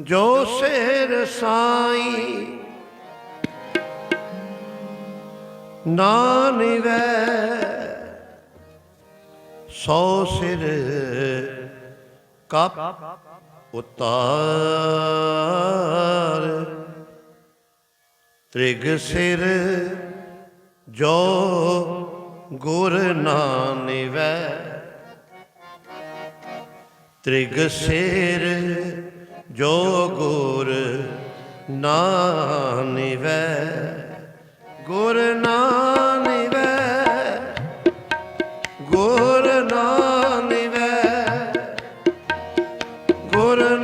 ਜੋ ਸਿਰ ਸਾਈ। ਨਾਨਿਵੈ ਸੋ ਸਿਰ ਕਪ ਉਤਾਰ। ਤ੍ਰਿਗ ਸਿਰ ਜੋ ਗੁਰ ਨਾਨਿਵੈ। ਤ੍ਰਿਗ ਸਿਰ ਜੋ ਗੁਰ ਨਾਨਿਵੈ ਗੁਰ ਨਾਨਿਵੈ ਗੁਰ ਨਾਨਿਵੈ ਗੁਰ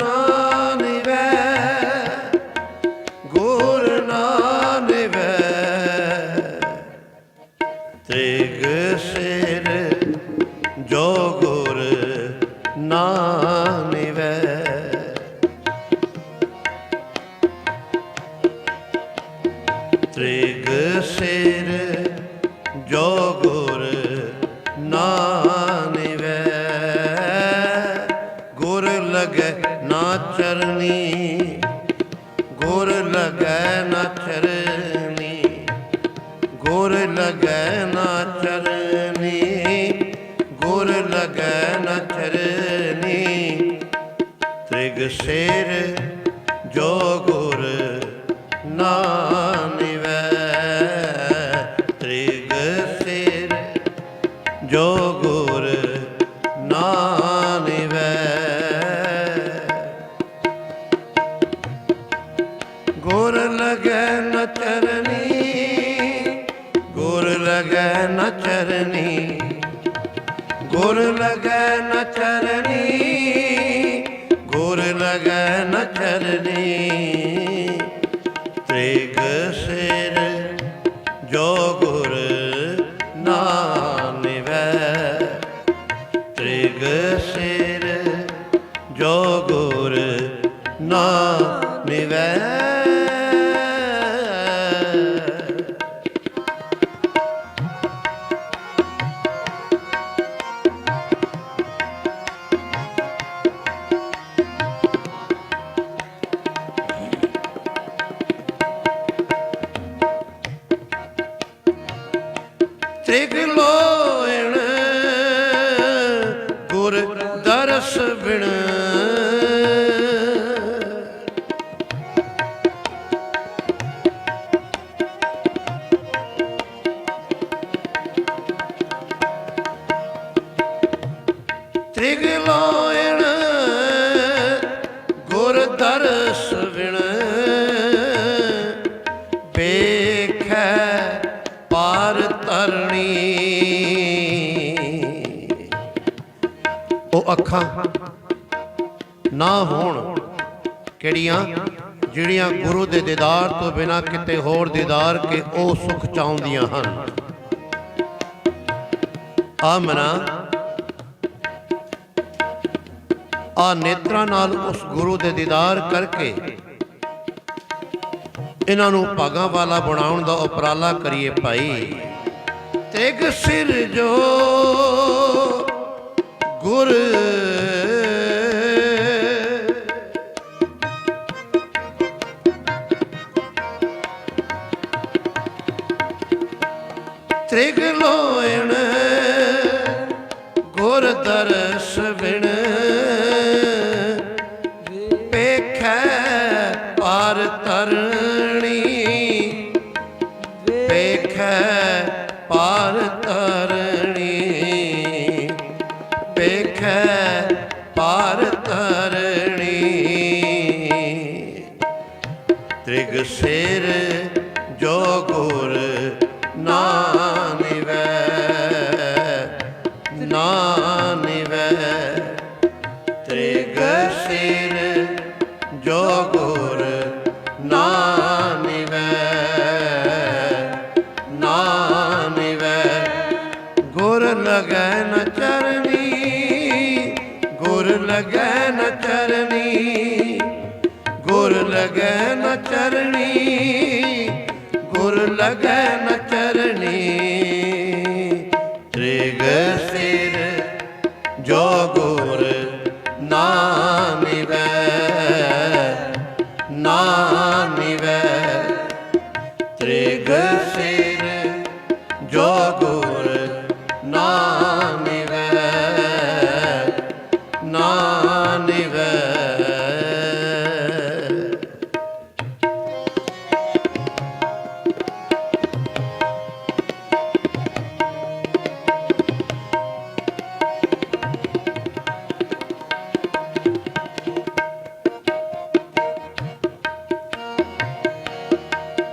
ਸਿਰ ਜੋ ਗੁਰ ਨਾਨਿਵੈ ਗੁਰ ਲਗੈ ਨਾ ਚਰਨੀ, ਗੁਰ ਲਗੈ ਨਾ ਚਰਨੀ, ਗੁਰ ਲਗੈ ਨਾ ਚਰਨੀ, ਗੁਰ ਲਗੈ ਨਾ ਚਰਨੀ। ਤ੍ਰਿਗ ਸਿਰ ਜੋ ਗੁਰ ਨਾ ਨ ਚਰਨੀ ਗੁਰ ਲਗੈ ਨ ਚਰਨੀ ਗੁਰ ਲਗੈ ਨ ਚਰਨੀ ਗੁਰ ਲਗੈ ਨ ਚਰਨੀ ਤ੍ਰਿਗ ਸਿਰ ਜੋ ਗੁਰ ਨਾਨਿਵੈ ਤ੍ਰਿਗ ਤ੍ਰਿਗ ਲੋਇਣ ਗੁਰ ਦਰਸ ਬਿਣ। ਤ੍ਰਿਗ ਲੋਇਣ ਗੁਰ ਦਰਸ ਅੱਖਾਂ ਨਾ ਹੋਣ ਕਿਹੜੀਆਂ, ਜਿਹੜੀਆਂ ਗੁਰੂ ਦੇ ਦੀਦਾਰ ਤੋਂ ਬਿਨਾ ਕਿਤੇ ਹੋਰ ਦੀਦਾਰ ਕੇ ਉਹ ਸੁਖ ਚਾਹੁੰਦੀਆਂ ਹਨ। ਆ ਮਨਾ ਆ ਨੇਤਰਾਂ ਨਾਲ ਉਸ ਗੁਰੂ ਦੇ ਦੀਦਾਰ ਕਰਕੇ ਇਹਨਾਂ ਨੂੰ ਭਾਗਾਂ ਵਾਲਾ ਬਣਾਉਣ ਦਾ ਉਪਰਾਲਾ ਕਰੀਏ ਭਾਈ। ਤੇਗ ਸਿਰ ਜੋ ਗੁਰ। ਤ੍ਰਿਗ ਲੋਇਣ ਗੁਰ ਦਰਸ ਬਿਨ ਪੇਖੈ ਪਾਰ ਤਰਨ ਗੁਰ ਲਗੈ ਨ ਚਰਣੀ ਗੁਰ ਲਗੈ ਨ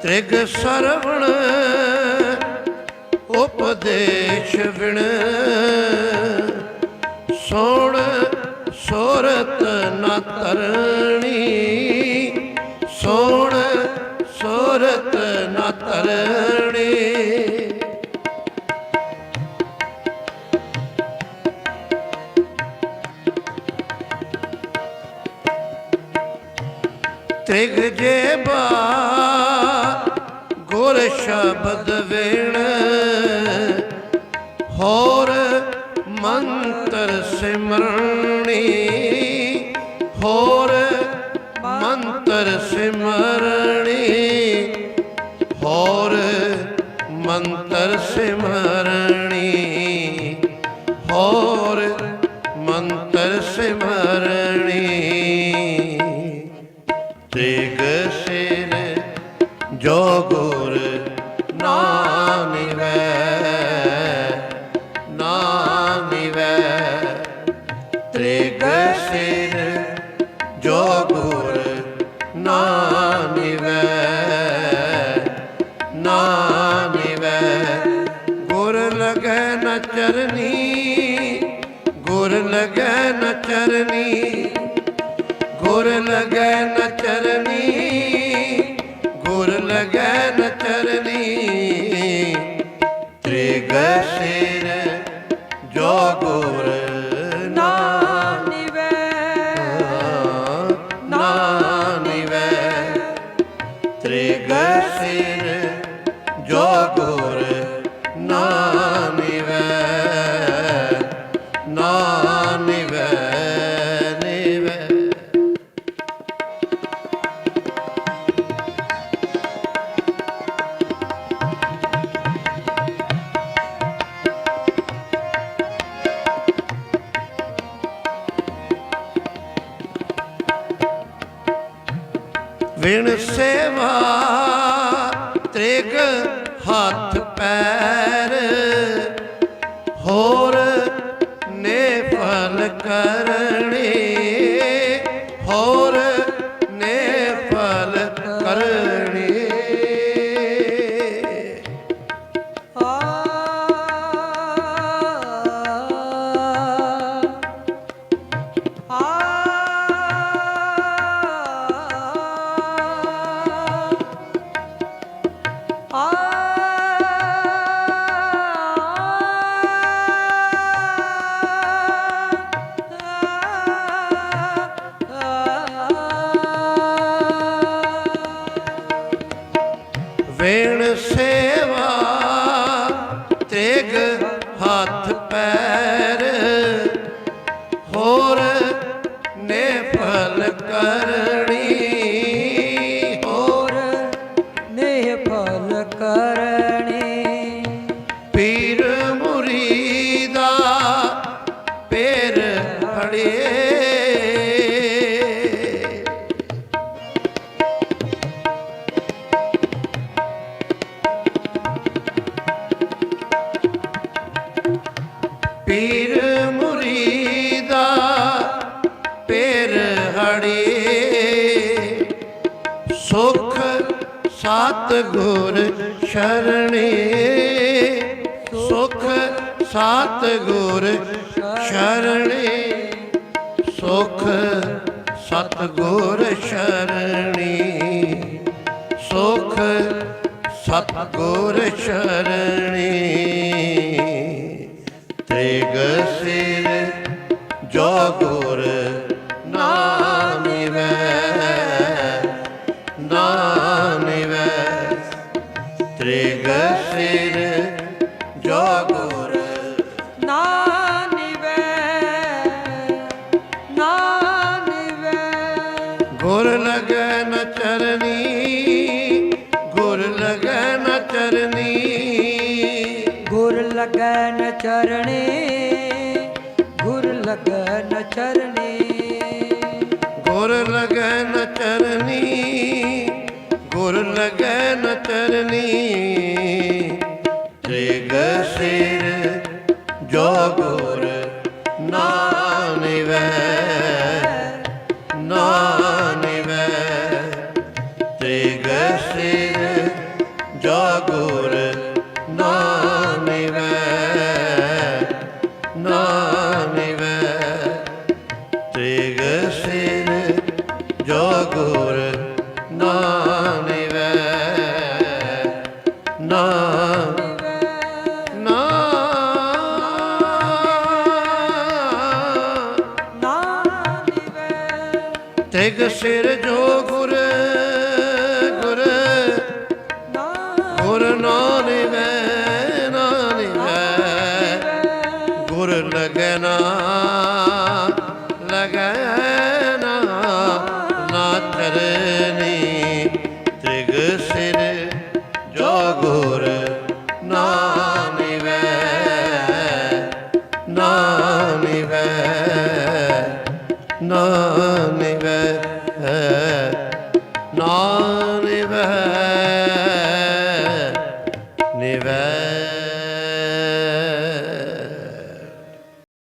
ਤ੍ਰਿਗ ਸਰਵਣ, ਉਪਦੇਸ਼ ਵਿਣ। ਸੋਣ ਸੋਰਤ ਨਾ ਤਰਣੀ, ਸੋਣ ਸੋਰਤ ਨਾ ਤਰਣੀ। ਤ੍ਰਿਗ ਜੇ ਬਾ ਗੁਰ ਸ਼ਬਦ ਵਿਣ ਹੋਰ ਮੰਤਰ ਸਿਮਰਣੀ ਜੋ ਗੁਰ ਨਾਨਿਵੈ ਨਾਨਿਵੈ ਤੇਗ ਸਿਰ ਜੋ ਗੁਰ ਨਾਨਿਵੈ ਨਾਨਿਵੈ ਗੁਰ ਲਗੈ ਨ ਚਰਨੀ, ਗੁਰ ਲਗੈ ਨ ਚਰਨੀ। ਤ੍ਰਿਗ ਸਿਰ ਜੋ ਗੁਰ ਵਿਣ ਸੇਵਾ ਤ੍ਰਿਗ ਹੱਥ ਪੈ ਕਰਨੀ ਹੋਰ ਨੇ ਫਲ ਕਰਨੇ। ਪੀਰ ਮੁਰੀਦਾ ਪੇਰ ਫੜਿਏ ਪੀਰ ਮੁਰੀਦਾ ਸਤ ਗੁਰ ਸ਼ਰਣੇ, ਸੁਖ ਸਤ ਗੁਰ ਸ਼ਰਣੇ, ਸੁਖ ਸਤ ਗੁਰ ਸ਼ਰਣੀ, ਸੁਖ ਸਤ ਗੁਰ ਸ਼ਰਣੀ। ਤ੍ਰਿਗ ਸਿਰ ਜੋ ਗੁਰ ਸਿਰ ਜੋ ਗੁਰ ਨਾਨਿਵੈ ਨਾਨਿਵੈ ਗੁਰ ਲਗੈ ਨ ਚਰਨੀ ਗੁਰ ਲਗੈ ਨ ਚਰਨੀ। ਗੁਰ ਲਗੈ ਨ ਚਰਣੇ ਗੁਰ ਲਗੈ ਨ ਚਰਣੇ। ਗੁਰ ਲਗੈ ਨ ਚਰਨੀ ਗੁਰ ਲਗੈ ਨ ਚਰਨੀ ਤ੍ਰਿਗ ਸਿਰ ਜੋ ਗੁਰ ਨਾਨਿਵੈ ਨਾਨਿਵੈ ਤ੍ਰਿਗ ਸਿਰ ਜੋ ਨਿਵੈ ਤਿਗ ਸਿਰ